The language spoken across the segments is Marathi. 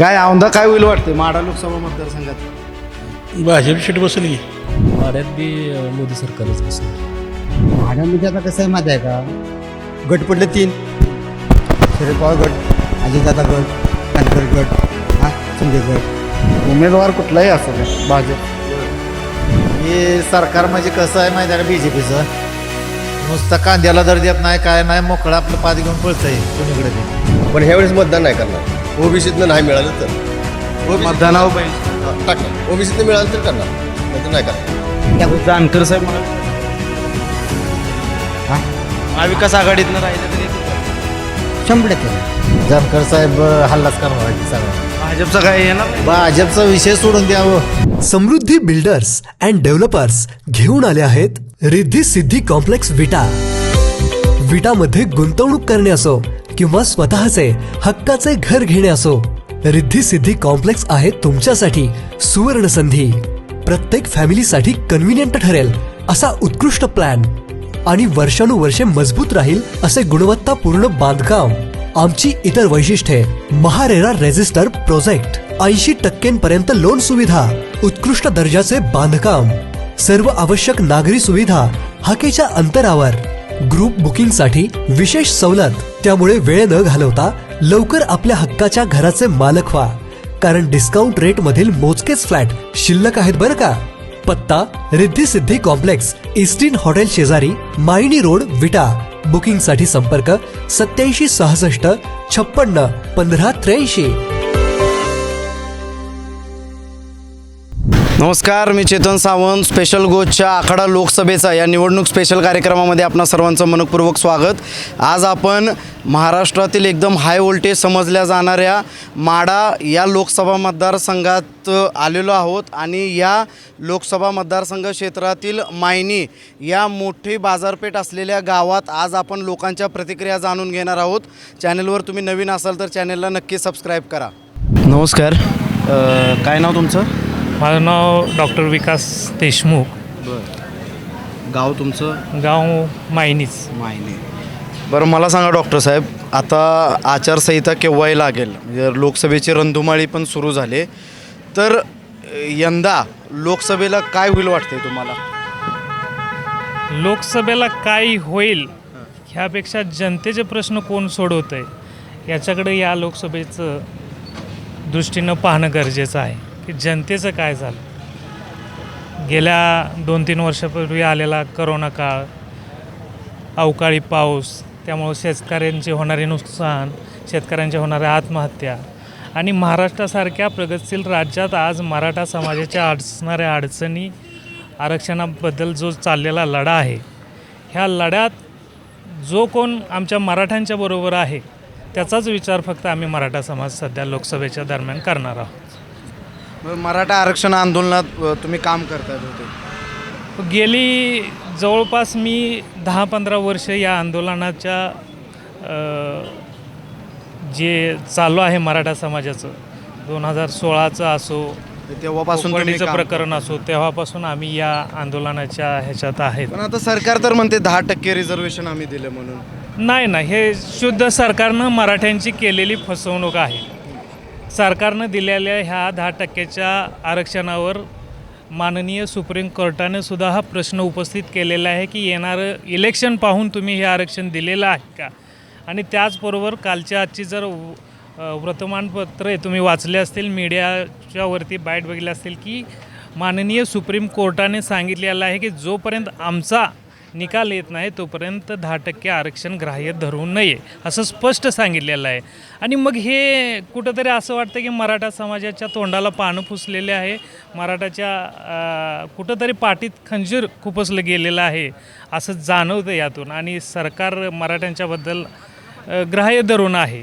काय औंधा काय होईल वाटते माडा लोकसभा मतदारसंघात. भाजप सीट बसली. वाड्यात बी अं, मोदी सरकारच असं भाड्यामध्ये आता कसं आहे माहिती आहे का? गट पडले तीन. शरद पवार गट अजितदादा गट जानकर गट हा शिंदे गट. उमेदवार कुठलाही असू दे भाजप. हे सरकार म्हणजे कसं आहे माहिती आहे का बी जे पीचं नुसतं कांद्याला दर देत नाही काय नाही मोकळं आपलं पाच घेऊन पळतंय. कुणीकडे ते? पण ह्यावेळेस मतदान नाही करणार. ओबीसीतनं नाही मिळालं तर. मतदानावर पाहिजे. हा, टाकणार ओबीसीतनं मिळालं तर करणार. नाही नाही करणार. जानकर साहेब मला महाविकास आघाडीतनं राहिले तरी शंभर टक्के. जानकर साहेब हल्लाच करणार सगळं भाजपचं काय येणार भाजपचा विषय सोडून द्यावं. समृद्धी बिल्डर्स अँड डेव्हलपर्स घेऊन आले आहेत रिद्धी सिद्धी कॉम्प्लेक्स विटा. विटामध्ये गुंतवणूक करणे असो किंवा स्वतःचे हक्काचे घर घेणे असो रिद्धी सिद्धी कॉम्प्लेक्स आहे तुमच्यासाठी सुवर्ण संधी प्रत्येक फॅमिलीसाठी कन्व्हिनियंट ठरेल असा उत्कृष्ट प्लॅन. आणि वर्षानुवर्षे मजबूत राहील असे गुणवत्तापूर्ण बांधकाम. आमची इतर वैशिष्ट्ये महारेरा रेजिस्टर प्रोजेक्ट. ऐंशी टक्क्यांपर्यंत लोन सुविधा उत्कृष्ट दर्जाचे बांधकाम. सर्व आवश्यक नागरी सुविधा हाकेच्या अंतरावर. ग्रुप बुकिंगसाठी विशेष सवलत. त्यामुळे वेळ न घालवता लवकर आपल्या हक्काच्या घराचे मालक व्हा. कारण डिस्काउंट रेट मधील मोजकेच फ्लॅट शिल्लक आहेत बरं का? पत्ता Riddhi Siddhi complex Eastin hotel शेजारी मायनी रोड विटा. बुकिंगसाठी संपर्क सत्याऐंशी सहासष्ट छप्पन्न पंधरा त्र्याऐंशी. नमस्कार मी चेतन सावंत. स्पेशल गोचच्या आखाडा लोकसभेचा या निवडणूक स्पेशल कार्यक्रमामध्ये आपणा सर्वांचं मनपूर्वक स्वागत. आज आपण महाराष्ट्रातील एकदम हाय व्होल्टेज समजल्या जाणाऱ्या माडा या लोकसभा मतदारसंघात आलेलो आहोत आणि या लोकसभा मतदारसंघ क्षेत्रातील मायनी या मोठी बाजारपेठ असलेल्या गावात आज आपण लोकांच्या प्रतिक्रिया जाणून घेणार आहोत. चॅनलवर तुम्ही नवीन असाल तर चॅनलला नक्की सबस्क्राईब करा. नमस्कार. काय नाव तुमचं? माझं नाव डॉक्टर विकास देशमुख. गाव तुमचं? गाव मायनीच. मायने. बरं मला सांगा डॉक्टर साहेब आता आचारसंहिता केव्हाही लागेल? म्हणजे लोकसभेची रणधुमाळी पण सुरू झाले. तर यंदा लोकसभेला काय होईल वाटतंय तुम्हाला? लोकसभेला काय होईल ह्यापेक्षा जनतेचे प्रश्न कोण सोडवतं आहे याच्याकडे या लोकसभेचं दृष्टीनं पाहणं गरजेचं आहे. की जनतेचं काय झालं? गेल्या दोन तीन वर्षापूर्वी आलेला करोना काळ अवकाळी पाऊस त्यामुळं शेतकऱ्यांचे होणारे नुकसान शेतकऱ्यांच्या होणाऱ्या आत्महत्या आणि महाराष्ट्रासारख्या प्रगतशील राज्यात आज मराठा समाजाच्या अडचणाऱ्या अडचणी आरक्षणाबद्दल जो चाललेला लढा आहे ह्या लढ्यात जो कोण आमच्या मराठ्यांच्या बरोबर आहे त्याचाच विचार फक्त आम्ही मराठा समाज सध्या लोकसभेच्या दरम्यान करणार आहोत. मराठा आरक्षण आंदोलनात तुम्ही काम करताय होते. गेली जवळपास मी दहा पंधरा वर्ष या आंदोलनाच्या जे चालू आहे मराठा समाजाचं दोन हजार सोळाचं असो तेव्हापासून प्रकरण असो तेव्हापासून आम्ही या आंदोलनाच्या ह्याच्यात आहेत. पण आता सरकार तर म्हणते दहा टक्के रिझर्वेशन आम्ही दिलं म्हणून. नाही नाही हे शुद्ध सरकारनं मराठ्यांची केलेली फसवणूक आहे. सरकारनं दिलेल्या ह्या दहा टक्क्याच्या आरक्षणावर माननीय सुप्रीम कोर्टाने सुद्धा हा प्रश्न उपस्थित केलेला आहे की येणारं इलेक्शन पाहून तुम्ही हे आरक्षण दिलेलं आहे का? आणि त्याचबरोबर कालच्या आजची जर वर्तमानपत्रे तुम्ही वाचले असतील मीडियाच्यावरती बाईट बघितले असतील की माननीय सुप्रीम कोर्टाने सांगितलेलं आहे की जोपर्यंत आमचा निकाल येत नाही तोपर्यंत दहा टक्के आरक्षण ग्राह्य धरू नये असं स्पष्ट सांगितलेलं आहे. आणि मग हे कुठंतरी असं वाटतं की मराठा समाजाच्या तोंडाला पानं पुसलेले आहे मराठाच्या कुठंतरी पाठीत खंजीर खुपसलं गेलेलं आहे असं जाणवतं यातून. आणि सरकार मराठ्यांच्याबद्दल ग्राह्य धरून आहे.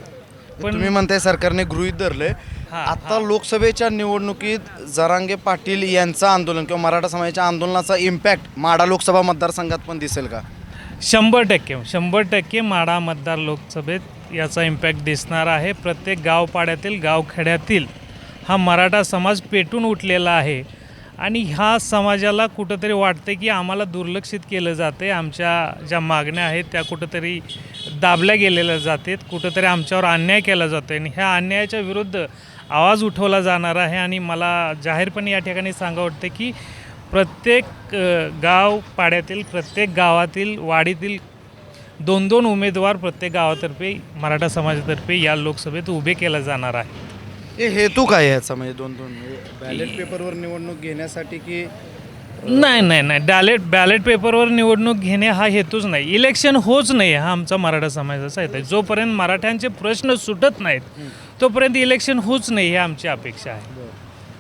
पण मी म्हणते सरकारने गृहीत धरलं आता लोकसभेच्या निवडणुकीत जरांगे पाटील यांचं आंदोलन किंवा मराठा समाजाच्या आंदोलनाचा इम्पॅक्ट माडा लोकसभा मतदारसंघात पण दिसेल का? शंभर टक्के शंभर टक्के माडा मतदार लोकसभेत याचा इम्पॅक्ट दिसणार आहे. प्रत्येक गावपाड्यातील गावखेड्यातील हा मराठा समाज पेटून उठलेला आहे. आणि ह्या समाजाला कुठंतरी वाटते की आम्हाला दुर्लक्षित केलं जाते आमच्या ज्या मागण्या आहेत त्या कुठंतरी दाबल्या गेलेल्या जातात. कुठंतरी आमच्यावर अन्याय केला जातो आणि ह्या अन्यायाच्या विरुद्ध आवाज उठवला जाणार आहे आणि मला जाहीरपणे या ठिकाणी सांगा वाटतं की प्रत्येक गाव पाड्यातील प्रत्येक गावातील वाडीतील दोन दोन उमेदवार प्रत्येक गावातर्फे मराठा समाजातर्फे या लोकसभेत उभे केला जाणार आहे. हे हेतू काय आहे याचा म्हणजे दोन दोन? बॅलेट पेपरवर निवडणूक घेण्यासाठी की नाही नाही नाही. बॅलेट बॅलेट पेपरवर निवडणूक घेणे हा हेतूच नाही. इलेक्शन होच नाही हा आमचा मराठा समाजाचा हेतू आहे. जोपर्यंत मराठ्यांचे प्रश्न सुटत नाहीत तोपर्यंत इलेक्शन होच नाही ही आमची अपेक्षा आहे.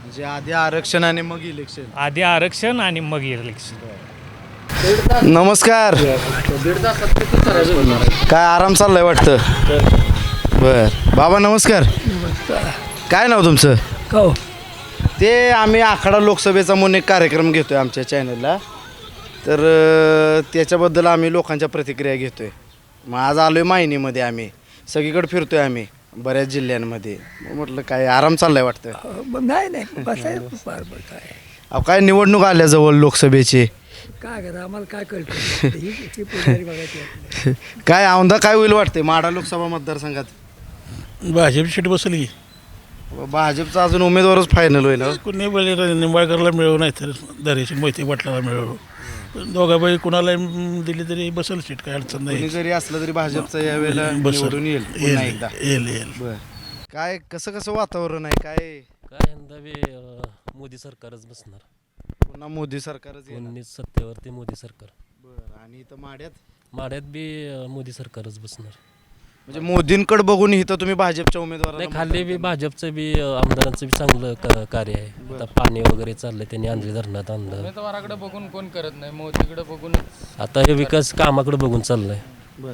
म्हणजे आधी आरक्षण आणि मग इलेक्शन. आधी आरक्षण आणि मग इलेक्शन. नमस्कार. काय आराम चाललाय वाटतं? बर. बाबा नमस्कार. काय नाव तुमचं? हो. ते आम्ही आखाडा लोकसभेचा म्हणून एक कार्यक्रम घेतोय आमच्या चॅनलला तर अं, त्याच्याबद्दल आम्ही लोकांच्या प्रतिक्रिया घेतोय. मग आज आलोय मायनीमध्ये आम्ही. सगळीकडे फिरतोय आम्ही. बऱ्याच जिल्ह्यांमध्ये. मग म्हटलं काय आराम चाललाय वाटतं? नाही नाही. बसाय फार बरं काय अहो काय निवडणूक आल्या जवळ लोकसभेची? काय करा आम्हाला काय कळतं? ही ही पुढारी बघायची आपली. काय औंधा काय होईल वाटते माडा लोकसभा मतदारसंघात? भाजप सीट बसली. भाजपचा अजून उमेदवारच फायनल होईल हो. कुणी बोले निंबाळकरला मिळवू नाही तर दरेश मोहिते पाटलाला मिळवू. दोघाबाई कुणाला म, दिली तरी बसेल सीट काय अडचण कोणी नाही जरी असलं तरी भाजपचं यावेळेला बसेल. निवडून येईल पुन्हा एकदा. येईल येईल. बर. काय कसं कसं वातावरण आहे? काय? काय यंदा बी अं, मोदी सरकारच बसणार. पुन्हा मोदी सरकारच येणार. उन्नीस सत्तेवरती मोदी सरकार. बरं. आणि इथं माड्यात? माड्यात बी अं, मोदी सरकारच बसणार. म्हणजे मोदींकडे बघून इथं तुम्ही भाजपच्या नाही खाली बी भाजपचं बी अं, आमदारांचं बी चांगलं क- कार्य आहे. आता पाणी वगैरे चाललंय त्यांनी आंध्री धरणात आणलं. उमेदवाराकडे बघून कोण करत नाही मोदीकडे बघून आता हे विकास कामाकडे बघून चाललंय. बरं.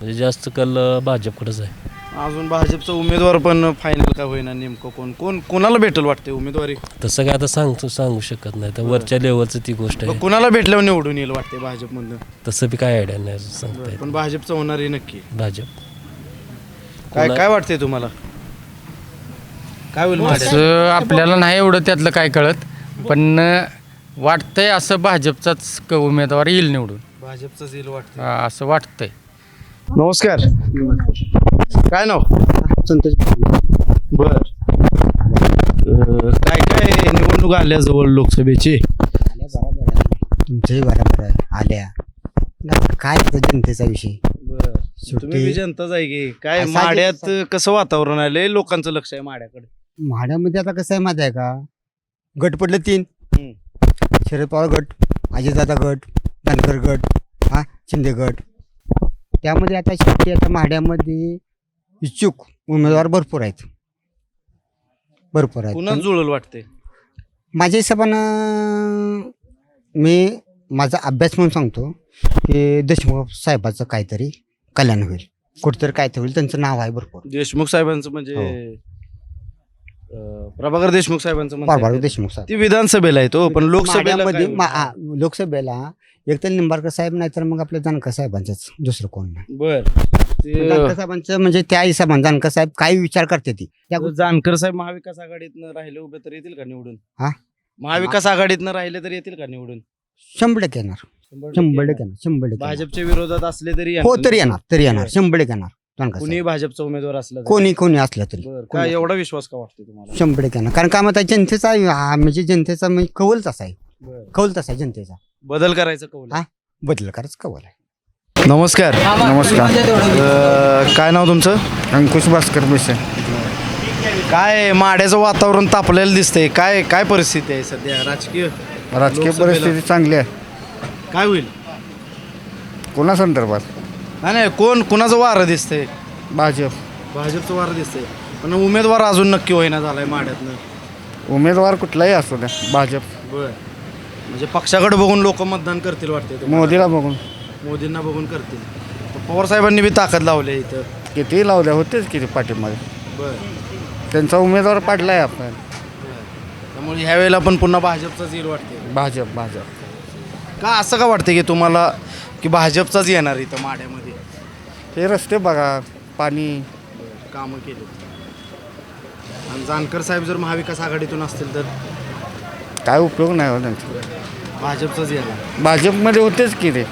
म्हणजे जास्त कल अं, भाजपकडेच आहे. अजून भाजपचा उमेदवार पण फायनल का होईना नेमकं कोण कोण कोणाला भेटेल वाटते उमेदवारी? तसं काय आता सांगतो सांगू शकत नाही. तर वरच्या लेवलचं ती गोष्ट आहे. कुणाला भेटल्यावर निवडून येईल वाटते भाजपमधनं तसं बी काय आयडिया नाही सांगता येत पण भाजपचं होणार आहे नक्की. भाजप. काय काय वाटतंय तुम्हाला? काय होईल? असं आपल्याला नाही एवढं त्यातलं काय कळत पण वाटतंय असं भाजपचाच क- उमेदवार येईल निवडून. भाजपचंच येईल वाटतं हा, असं वाटतंय. नमस्कार. काय नाव? संतोष बर. काय काय निवडणूक आल्या जवळ लोकसभेची? आल्या बरोबर आहे. तुमचंही बरोबर आहे. आल्या. ना, काय जनतेचा विषय? बर तुम्ही बी जनताच आहे की. काय असा जे- माड्यात कसं वातावरण आलंय लोकांचं लक्ष आहे माड्याकडे. म्हाड्यामध्ये आता कसं आहे माहिती आहे का? गट पडले तीन. हम्म. शरद पवार गट अजितदादा गट धनगर गट हा शिंदे गट. त्यामध्ये आता शेवटी आता म्हाड्यामध्ये इच्छुक उमेदवार भरपूर आहेत. भरपूर आहेत. पुन्हा पण जुळल वाटते माझ्या हिशोबानं मी माझा अभ्यास म्हणून सांगतो की देशमुख साहेबाचं काहीतरी कल्याण होईल. कुठेतरी काहीतरी होईल. त्यांचं नाव आहे भरपूर. देशमुख साहेबांचं म्हणजे हो. अं, प्रभाकर देशमुख साहेबांचं प्रभाकर. देशमुख साहेब. ती विधानसभेला आहे तो पण लोकसभेला माढ्यामध्ये काय मा- आ, लोकसभेला एक तर निंबाळकर साहेब नाही तर मग आपल्या जानकर साहेबांचंच दुसरं कोण नाही. बर. ते, जानकर साहेबांचं म्हणजे त्या हिशोबाने जानकर साहेब काही विचार करते ती? त्या जानकर साहेब महाविकास आघाडीतनं राहिले उभे तर येतील का निवडून? हा? महाविकास आघाडीतनं राहिले तर येतील का निवडून? शंभर टक्के येणार. शंभर टक्के येणार. शंभर टक्के येणार. भाजपच्या विरोधात असले तरी हो. तरी येणार तरी येणार शंभर टक्के येणार. कुणी. भाजपचा उमेदवार असला तरी. कोणी कोणी असलं तरी. बरं. कोणी काय एवढा विश्वास का वाटतो तुम्हाला? शंभर टक्के येणार. कारण का मग जनतेचा हा, म्हणजे जनतेचा म्हणजे कौल तसा आहे. बरं. कौल तसा आहे जनतेचा. बदल करायचं कौल हा? बदल करायच कौल आहे. नमस्कार नमस्कार. काय नाव तुमचं? अंकुश भास्कर मिसे काय माड्याचं वातावरण तापलेलं दिसतंय? काय काय परिस्थिती आहे सध्या? राजकीय? राजकीय लोकसभेला. परिस्थिती चांगली आहे. काय होईल? कोणा संदर्भात नाही नाही कोण कुणाचं वारं दिसतंय? भाजप. भाजपचं वारं दिसतंय. पण उमेदवार अजून नक्की होईना झालाय माड्यातनं. उमेदवार कुठलाही असू द्या भाजप. बर. म्हणजे पक्षाकडे बघून लोक मतदान करतील वाटते? मोदीला बघून. मोदींना बघून करतील. तर पवार साहेबांनी बी ताकद लावली आहे इथं. किती लावल्या होतेच किती पाठीमध्ये बर. त्यांचा उमेदवार पाडलाय आपण त्यामुळे ह्या वेळेला पण पुन्हा भाजपचाच येईल वाटते. भाजप भाजप. का असं का वाटते की तुम्हाला की भाजपचाच येणार इथं माड्यामध्ये? हे रस्ते बघा पाणी. कामं केली. आणि जानकर साहेब जर महाविकास आघाडीतून असतील तर? काय उपयोग नाही हो त्यांचा. भाजपचाच येणार. भाजपमध्ये होतेच की ते.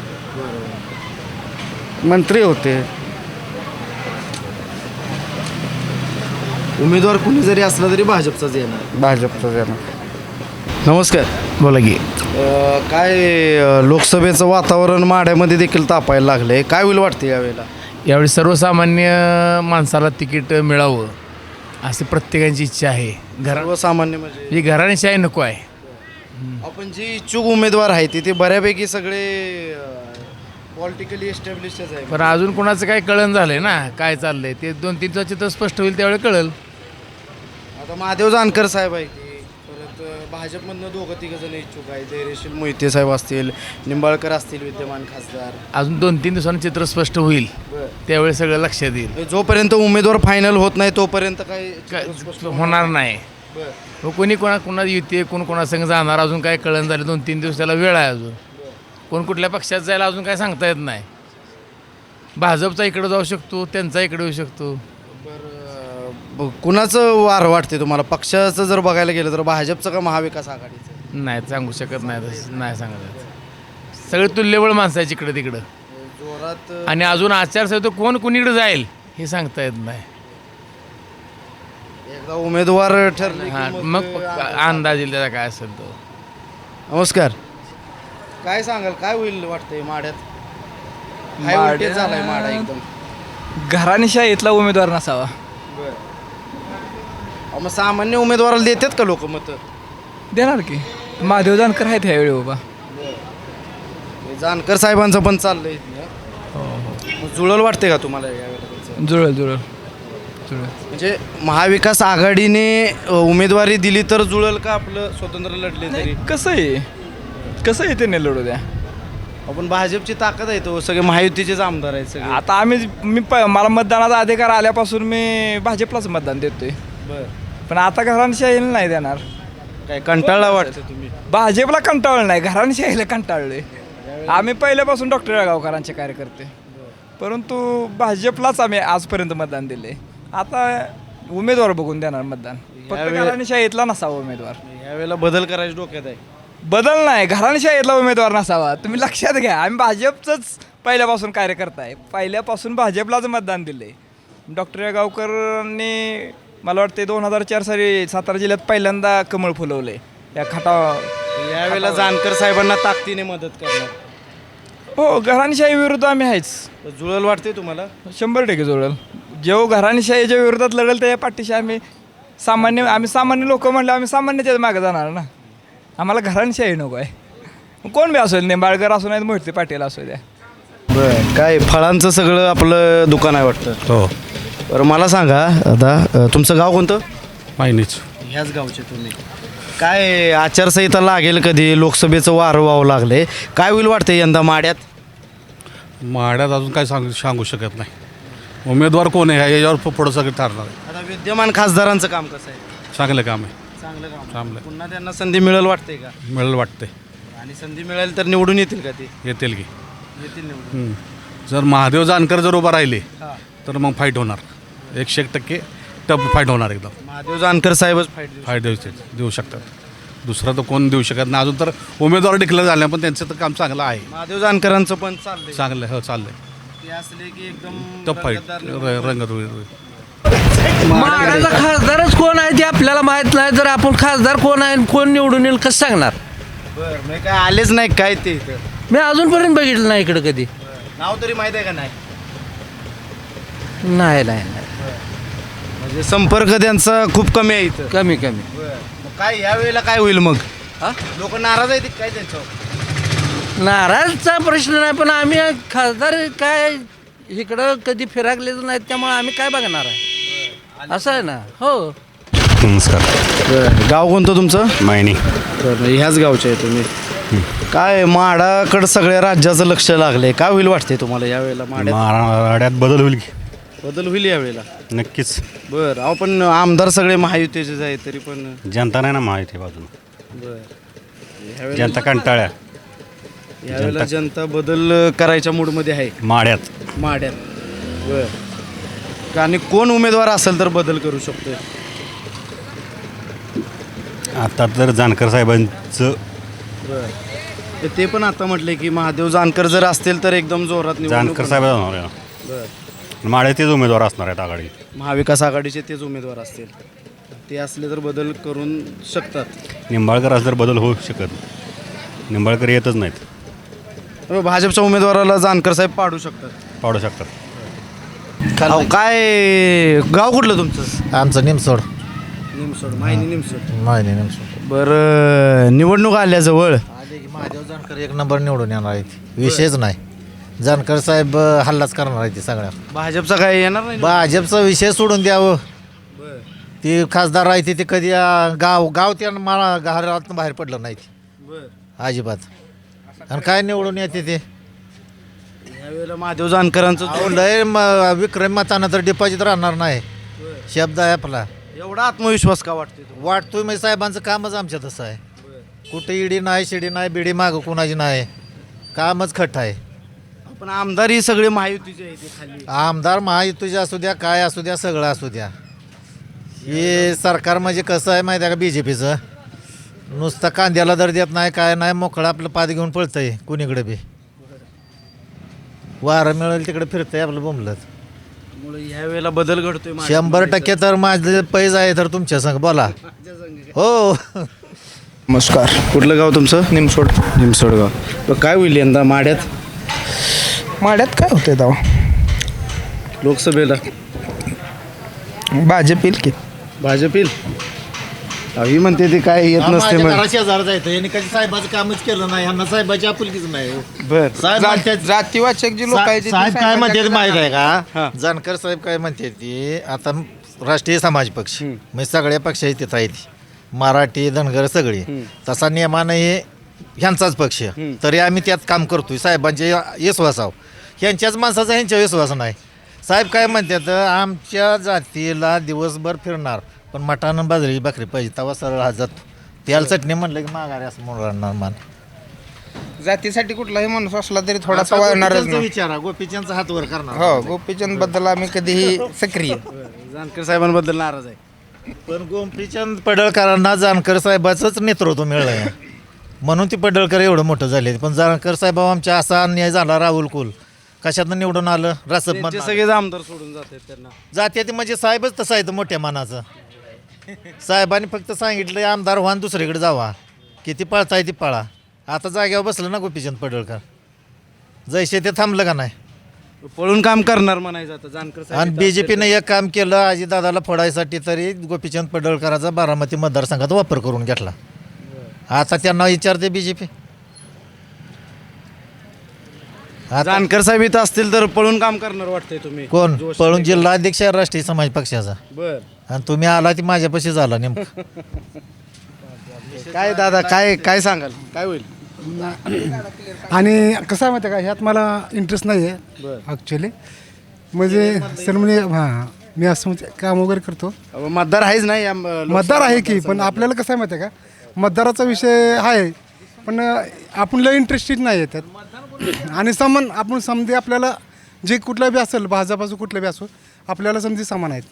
मंत्री होते. उमेदवार कुणी जरी असला तरी भाजपचाच येणार. भाजपचं जाणं नमस्कार. बोला की. अ, काय अ, लोकसभेचं वातावरण माड्यामध्ये देखील तापायला लागलंय. काय होईल वाटते यावेळेला? यावेळी सर्वसामान्य माणसाला तिकीट मिळावं अशी प्रत्येकाची इच्छा आहे. घरा सर्वसामान्य म्हणजे? ही घराणेशाही नको आहे. आपण जे इच्छुक उमेदवार आहेत ते बऱ्यापैकी सगळे पॉलिटिकली एस्टॅब्लिशच आहे पण अजून कोणाचं काय कळण झालंय ना? काय चाललंय? ते दोन तीन चित्र स्पष्ट होईल त्यावेळी कळेल. आता महादेव जानकर साहेब आहे भाजपमधनं दोघं तिघं जण इच्छुक आहे धैर्यशील मोहिते साहेब असतील निंबाळकर असतील विद्यमान खासदार. अजून दोन तीन दिवसांनी चित्र स्पष्ट होईल. त्यावेळी सगळं लक्षात येईल. जोपर्यंत उमेदवार फायनल होत नाही तोपर्यंत काही काय होणार नाही. बरं. मग कोणी कोणा कोणा युती कोण कोणासंग जाणार अजून काय कळण झालं दोन तीन दिवस त्याला वेळ आहे अजून. कोण कुठल्या पक्षात जायला अजून काय सांगता येत नाही. भाजपचा इकडे जाऊ शकतो त्यांचा इकडे येऊ शकतो. ब- कुणाचं वार वाटते तुम्हाला? पक्षाचं जर बघायला गेलं तर भाजपचं का महाविकास आघाडीचं? नाही सांगू शकत नाही तसं. नाही सांगत येत. सगळे तुल्यबळ माणसं आहे इकडं तिकडं. जोरात आणि अजून आचारसंहिता कोण कुणीकडे जाईल हे सांगता येत नाही. एकदा उमेदवार ठरले की हां मग अंदाज येईल त्याचा काय असेल तो. नमस्कार. काय सांगाल? काय होईल वाटतंय माड्यात? व्होल्टेज झालाय माडा एकदम. घराणेशाहीतला उमेदवार नसावा. अहो, मग सामान्य उमेदवाराला देतात का लोक मत? देणार की. महादेव जानकर आहेत ह्यावेळी बाबा जानकर साहेबांचं पण चाललंय मग जुळल वाटते का तुम्हाला यावेळेला त्यांचं? जुळल जुळल. जुळल. म्हणजे महाविकास आघाडीने अ, उमेदवारी दिली तर जुळल का आपलं स्वतंत्र लढले तरी? कसं आहे कसं आहे ते लढू द्या? आपण भाजपची ताकद आहे तो. सगळे महायुतीचेच आमदार आहेत सगळे. आता आम्ही मी प मला मतदानाचा अधिकार आल्यापासून मी भाजपलाच मतदान देतोय. बरं. पण आता घराणशाहीला नाही देणार. काय कंटाळा वाटतं तुम्ही? भाजपला कंटाळलं नाही घराणशाहीला कंटाळले. आम्ही पहिल्यापासून डॉक्टर जळगावकरांचे कार्यकर्ते. परंतु भाजपलाच आम्ही आजपर्यंत मतदान दिले. आता उमेदवार बघून देणार मतदान. घराणशाहीतला नसावा उमेदवार. यावेळेला बदल करायचे डोक्यात आहे. बदल नाही घराणशाहीतला उमेदवार नसावा. तुम्ही लक्षात घ्या आम्ही भाजपचंच पहिल्यापासून कार्यकर्ता आहे. पहिल्यापासून भाजपलाच मतदान दिले. डॉक्टर गावकरांनी मला वाटते दोन हजार चार साली सातारा जिल्ह्यात पहिल्यांदा कमळ फुलवले या खटा यावेळेला जानकर साहेबांना ताकदीने मदत करणार. हो घराणशाही विरुद्ध आम्ही आहेच. जुळल वाटते तुम्हाला? शंभर टक्के जोडल जेव्हा घराणशाहीच्या विरोधात लढेल त्या पाठीशी आम्ही सामान्य आम्ही सामान्य लोक म्हणलं आम्ही सामान्यच्याच मागे जाणार ना. आम्हाला घराणशाही नको आहे. कोण बी असेल निंबाळकर असू नाही मोहिते पाटील असू द्या. बरं काय फळांचं सगळं आपलं दुकान आहे वाटतं? हो. बरं मला सांगा आता तुमचं गाव कोणतं? माहिनीच ह्याच गावचे तुम्ही. काय आचारसंहिता लागेल कधी? लोकसभेचं वारं व्हावं लागले काय होईल वाटते यंदा माड्यात? माड्यात अजून काय सांगू सांगू शकत नाही. उमेदवार कोण आहे? याच्यावर पुढं सगळं ठरणार आहे. आता विद्यमान खासदारांचं काम कसं आहे? चांगलं काम आहे. चांगलं काम चांगलं. पुन्हा त्यांना संधी मिळेल वाटते का? मिळेल वाटते आणि संधी मिळेल तर निवडून येतील का ते? येतील की. येतील निवडून. जर महादेव जानकर जर उभा राहिले हां. तर मग फाईट होणार. एकशे एक टक्के टप फाईट होणार एकदम. महादेव जानकर साहेबच फाईट देऊ फाईट देऊ देऊ शकतात. दुसरं तर कोण देऊ शकत नाही. अजून तर उमेदवार डिक्लेअर झाले पण त्यांचं तर काम चांगलं आहे. महादेव जानकरांचं पण चाललंय. चांगलं हो चाललंय. ते असले की एकदम टप फाईट. रंगतदार निवडून रंगत होईल महाराजा खासदारच कोण आहे ते आपल्याला माहीत नाही. जर आपण खासदार कोण आहे आणि कोण निवडून येईल कसं सांगणार? बरं म्हणजे काय आलेच नाही काय ते इथं? मी अजूनपर्यंत बघितलं नाही इकडं कधी. नाव तरी माहीत आहे का नाही? नाही नाही नाही. म्हणजे संपर्क त्यांचा खूप कमी आहे इथं. कमी कमी. मग काय या वेळेला काय होईल मग? लोक नाराज आहेत काय त्यांच्यावर? नाराजचा प्रश्न नाही पण आम्ही खासदार काय इकडं कधी फिराकलेच नाहीत त्यामुळे आम्ही काय बघणार आहे? असं आहे ना? हो. नमस्कार. गाव कोणतं तुमचं? मायनी बरं ह्याच गावचे आहे तुम्ही. काय माडाकडं सगळ्या राज्याचं लक्ष लागलंय. काय होईल वाटते तुम्हाला या वेळेला माड्यात? माराड्यात बदल होईल की? बदल होईल या वेळेला नक्कीच. बरं अहो पण आमदार सगळे महायुतीचेच आहेत तरी पण जनता नाही ना माहिती बाजून बरं. जनता कंटाळ्या. यावेळेला जनता बदल करायच्या मूडमध्ये आहे. माड्यात. माड्यात. बर. आणि कोण उमेदवार असेल तर बदल करू शकतोय? आता तर जानकर साहेबांचं बर. तर ते पण आता म्हटले की महादेव जानकर जर असतील तर एकदम जोरात निवडणूक जानकर साहेब. होणार आहे. बर. माळे तेच उमेदवार असणार आहेत आघाडी. महाविकास आघाडीचे तेच उमेदवार असतील. ते असले तर बदल करून शकतात. निंबाळकर असं तर बदल होऊ शकत निंबाळकर येतच नाहीत. अहो, भाजपच्या उमेदवाराला जानकर साहेब पाडू शकतात. पाडू शकतात. अहो, काय गाव कुठलं तुमचं? आमचं निमसोड. निमसोड माहिनी निमसोड. माहिती निमसोड. बरं निवडणूक आल्या जवळ आले की महादेव जानकर एक नंबर निवडून येणार आहेत. विषयच नाही. जानकर साहेब अं, हल्लाच करणार आहे ते सगळ्या. भाजपचा काय येणार नाही भाजपचा विषय सोडून द्यावं. ते खासदार आहे ते कधी अं, गाव गाव त्या मला घरात बाहेर पडलं नाही ते. अजिबात. आणि काय निवडून येते ते? यावेळेला महादेव जानकरांचं अहो, लय म- विक्रम मतानं तर डिपॉझिट राहणार नाही. शब्द आहे आपला. एवढा आत्मविश्वास का तुम्हाला? वाटतोय म्हणजे साहेबांचं कामच आमच्या तसं आहे. कुठे इडी नाही शिडी नाही बिडी मागं कुणाची नाही. कामच खट आहे. पण आमदार ही सगळे महायुतीचे खाली. आमदार महायुतीचे असू द्या काय असू द्या सगळं असू द्या. हे सरकार म्हणजे कसं आहे माहिती आहे का बी जे पीचं नुसतं कांद्याला दर देत नाही काय नाही मोकळं आपलं पाद घेऊन पळतंय कुणीकडे बी. वारं मिळेल तिकडे फिरतंय आपलं बोंबलत. त्यामुळे ह्या वेळेला बदल घडतोय माझ्या शंभर टक्के तर माझं पैज आहे तर तुमच्या संग बोला. हो. नमस्कार. कुठलं गाव तुमचं? निमसोड. निमसोड गाव. बरं, काय होईल यंदा माड्यात? माड्यात काय होतंय तेव्हा लोकसभेला. भाजप येईल की? भाजप येईल ही म्हणते ते काय येत नसते मग शेजार जायचं यांनी कधी साहेबाचं कामच केलं नाही. साहेबाची आपुलकीच नाही बर. साहेब म्हणतात- जातीवाचक जी लोक आहेत साहेब काय म्हणते माहीत आहे का? जानकर साहेब काय म्हणते ती? आता राष्ट्रीय समाज पक्ष. म्हणजे सगळ्या पक्षाची तिथं आहे ती. मराठी धनगर सगळी. तसा नियमानं हे ह्यांचाच पक्ष. तरी आम्ही त्यात काम करतोय. साहेबांचे विश्वासाव ह्यांच्याच माणसाचा ह्यांच्या विश्वास नाही. साहेब काय म्हणतात आमच्या जातीला दिवसभर फिरणार पण मटानं बाजरीची भाकरी पाहिजे तवा सरळ हा जातो. त्याला चटणी म्हणलं की माघारी असं म्हणून राहणार मान. जातीसाठी कुठलाही माणूस असला तरी थोडासा आता वाढणारच गोपीचंदचा नाही विचारा गोपीचंदचा हात वर करणार. हो गोपीचंदबद्दल आम्ही कधीही सक्रिय. जानकर साहेबांबद्दल नाराज आहे. पण गोपीचंद पडळकरांना जानकर साहेबाचंच नेतृत्व मिळलं म्हणून ती पडळकर एवढं मोठं झाले पण जानकर साहेब आमच्या असा अन्याय झाला राहुल कुल. कशातनं निवडून आलं? रसद त्यांचे सगळेच आमदार सोडून जात आहेत त्यांना. जाते ते म्हणजे साहेबच तसं आहे मोठ्या मानाचं. साहेबांनी फक्त सांगितलं आमदार व्हा आणि दुसरीकडे जावा. किती पळताय ती पळा. आता जाग्यावर बसलं ना गोपीचंद पडळकर. जैसे ते थांबलं का नाही? पळून काम करणार म्हणायचं आता जानकर आणि इथं बी जे पीनं एक काम केलं अजितदादाला फोडायसाठी तरी गोपीचंद पडळकराचा बारामती मतदारसंघात वापर करून घेतला. आता त्यांना विचारते बी जे पी जानकर साहेब इथं असतील तर पळून काम करणार वाटतंय तुम्ही. कोण? जोश- पळून जिल्हाध्यक्ष आहे राष्ट्रीय समाज पक्षाचा. बर. आणि तुम्ही आला ती माझ्यापाशी झाला नेमकं. काय दादा काय काय सांगाल? काय होईल? आणि कसं आहे माहिती आहे का? ह्यात मला इंटरेस्ट नाही आहे ॲक्च्युली म्हणजे सर म्हणजे हां मी असं म्हणजे काम वगैरे करतो. अहो, मतदार आहेच नाही या, म, लोकसभा मतदार आहे की पण. आपल्याला कसं आहे माहिती आहे का? मतदाराचा विषय आहे पण आपण लय इंटरेस्टेड नाही आहे त्यात. आणि समान आपण समजे आपल्याला जे कुठलं बी असेल भाजप असो कुठलं बी असो आपल्याला समजे समान आहेत.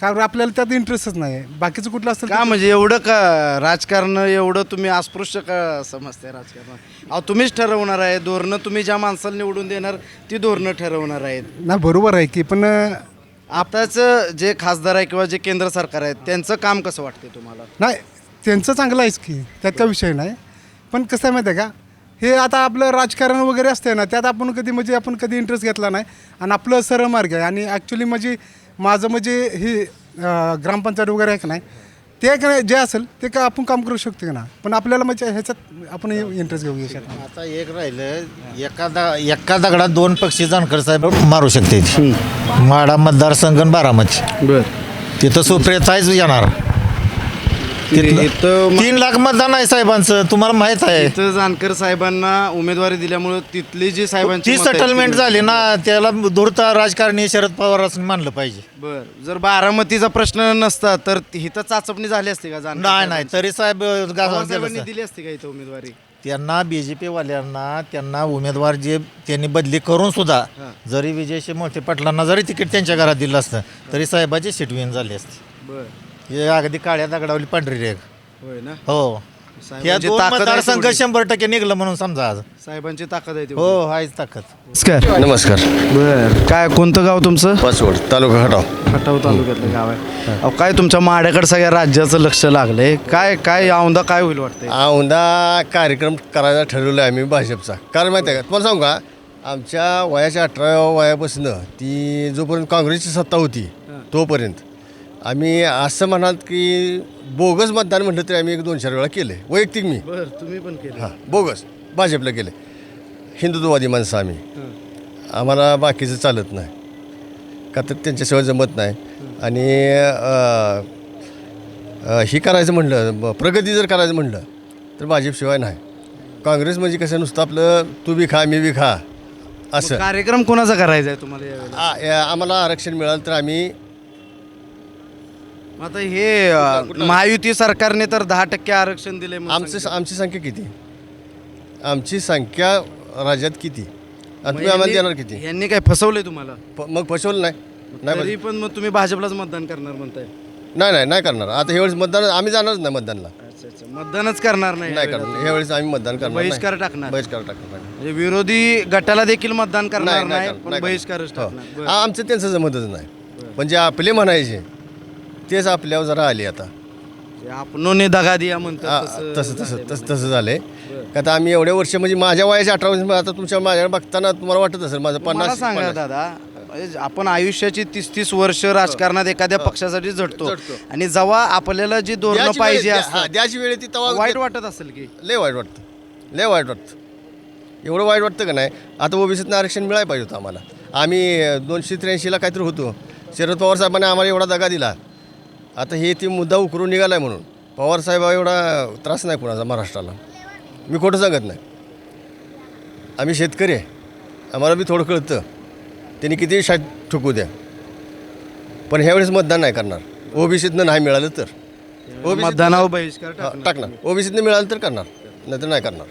कारण आपल्याला त्यात इंटरेस्टच नाही. आहे बाकीचं कुठलं असेल का म्हणजे एवढं का राजकारण एवढं तुम्ही अस्पृश्य का समजताय राजकारण? अहो तुम्हीच ठरवणार आहे. धोरणं तुम्ही ज्या माणसाला निवडून देणार ती धोरणं ठरवणार आहेत. ना बरोबर आहे की पण आताचं जे खासदार आहे किंवा जे केंद्र सरकार आहे त्यांचं काम कसं वाटते तुम्हाला? नाही त्यांचं चांगलं आहेच की त्यात काय विषय नाही. पण कसं आहे माहिती आहे का? हे आता आपलं राजकारण वगैरे असते ना त्यात आपण कधी म्हणजे आपण कधी इंटरेस्ट घेतला नाही. आणि आपलं सरळ मार्ग आहे. आणि ॲक्च्युली म्हणजे माझं म्हणजे हे ग्रामपंचायत वगैरे आहे का नाही ते काय जे असेल ते का आपण काम करू शकतो का ना पण आपल्याला म्हणजे ह्याच्यात आपण इंटरेस्ट घेऊ याच्यात आता एक राहिलं एका दा एका दगडात दोन पक्षी जानकर साहेब मारू शकते. माडा मतदारसंघ आणि बारामती. बर. तिथं सुप्रियताच येणार. तिथलं- इथं तीन लाख मतदान आहे साहेबांचं तुम्हाला माहीत आहे. इथं जानकर साहेबांना उमेदवारी दिल्यामुळे तिथली जी साहेबांची ती मतं आहेत, सेटलमेंट ती- झाली ना त्याला धूर्त राजकारणी शरद पवारांनी मानलं पाहिजे. बर जर बारामतीचा प्रश्न नसता तर इथं चाचपणी झाली असते का जानकर नाही नाही तरी साहेब पवार साहेबांनी दिली असते का इथं उमेदवारी? त्यांना बी जे पीवाल्यांना त्यांना उमेदवार जे त्यांनी बदली करून सुद्धा जरी विजयशी मोठे पाटलांना जरी तिकीट त्यांच्या घरात दिलं असतं तरी साहेबाची सीट विन झाली असती. बर. हे अगदी काळ्या दगडावली पांढरी रेग होय ना? हो. ह्या साहेबांची दोन ताकद आहे मतदारसंघ तेवढी. शंभर टक्के निघलं म्हणून समजा आज. साहेबांची ताकद आहे हो आहेच ताकद. नमस्कार. नमस्कार. बर. काय कोणतं गाव तुमचं? पाचवड तालुका खटाव. खटाव तालुक्यातलं गाव आहे. अहो, काय तुमच्या माड्याकडे सगळ्या राज्याचं लक्ष लागलंय? काय काय औंदा काय होईल वाटतंय? औंदा कार्यक्रम करायचा ठरवलं आहे आम्ही भाजपचा. कारण माहिती आहे का? तुम्हाला सांगू का? आमच्या वयाच्या अठराव्या वयापासून ती जोपर्यंत काँग्रेसची सत्ता होती तोपर्यंत. आम्ही असं म्हणाल की बोगस मतदान म्हटलं तरी आम्ही एक दोन चार वेळा केलं. वैयक्तिक मी. बर तुम्ही पण केलं. हां बोगस. भाजपला केले. हिंदुत्ववादी माणसं आम्ही. आम्हाला बाकीचं चालत नाही. का तर त्यांच्याशिवाय जमत नाही. आणि ही करायचं म्हणलं ब- प्रगती जर करायचं म्हणलं तर भाजपशिवाय नाही. काँग्रेस म्हणजे कसं नुसतं आपलं तू बी खा मी बी खा. असं. कार्यक्रम कोणाचा करायचा आहे तुम्हाला आम्हाला आरक्षण मिळालं तर आम्ही आता हे अं, महायुती सरकारने तर दहा टक्के आरक्षण दिले आमचं आमची संख्या किती? आमची संख्या राज्यात किती? आणि तुम्ही आम्हाला देणार किती? यांनी काय फसवलंय तुम्हाला? प- मग फसवलं नाही. नाही तरी पण मग तुम्ही भाजपलाच मतदान करणार म्हणताय. नाही नाही नाही करणार. आता ह्यावेळेस मतदान आम्ही जाणारच नाही मतदानला. अच्छा अच्छा. मतदानच करणार नाही नाही करणार. ह्यावेळेस आम्ही मतदान करणार नाही. बहिष्कार टाकणार. बहिष्कार टाकणार म्हणजे विरोधी गटाला देखील मतदान करणार नाही, नाही नाही करणार, पण नाही बहिष्कारच. टाकणार. हो. बरं. आ- आमचं त्यांचं जमतच नाही. पण जे आपले म्हणायचे तेच आपल्यावर जरा आले आता. आपणोने दगा दिया आ, म्हणतात तसं तसं तसं तसं झालंय. का आता आम्ही एवढ्या वर्ष म्हणजे माझ्या वयाच्या अठरा वर्ष आता तुमच्या माझ्या बघताना तुम्हाला वाटत असेल माझं मला पन्नास सांगा पन्नास- दादा म्हणजे आपण आयुष्याची तीस तीस वर्ष राजकारणात एखाद्या पक्षासाठी झटतो. झटतो. आणि जेव्हा आपल्याला जी धोरणं द्याची पाहिजे द्या- असतात, द्याची वेळ ती तवा वाईट वाटत असेल की? लय वाईट वाटतं. लय वाईट वाटतं. एवढं वाईट वाटतं का नाही? आता ओबीसीतनं आरक्षण मिळायला पाहिजे होतं आम्हाला. आम्ही अं, दोनशे त्र्याऐंशीला काहीतरी होतो. शरद पवार साहेबांनी आम्हाला एवढा दगा दिला. आता हे ती मुद्दा उकरून निघाला आहे म्हणून. पवार साहेब एवढा त्रास नाही कोणाचा महाराष्ट्राला. मी खोटं सांगत नाही. आम्ही शेतकरी आहे. आम्हाला बी थोडं कळतं. त्यांनी किती शाट ठुकू द्या. पण ह्यावेळेस मतदान नाही करणार. ओबीसीतनं नाही मिळालं तर. मतदानावर बहिष्कार टाकणार. ओबीसीतनं मिळालं तर करणार. नाहीतर नाही करणार.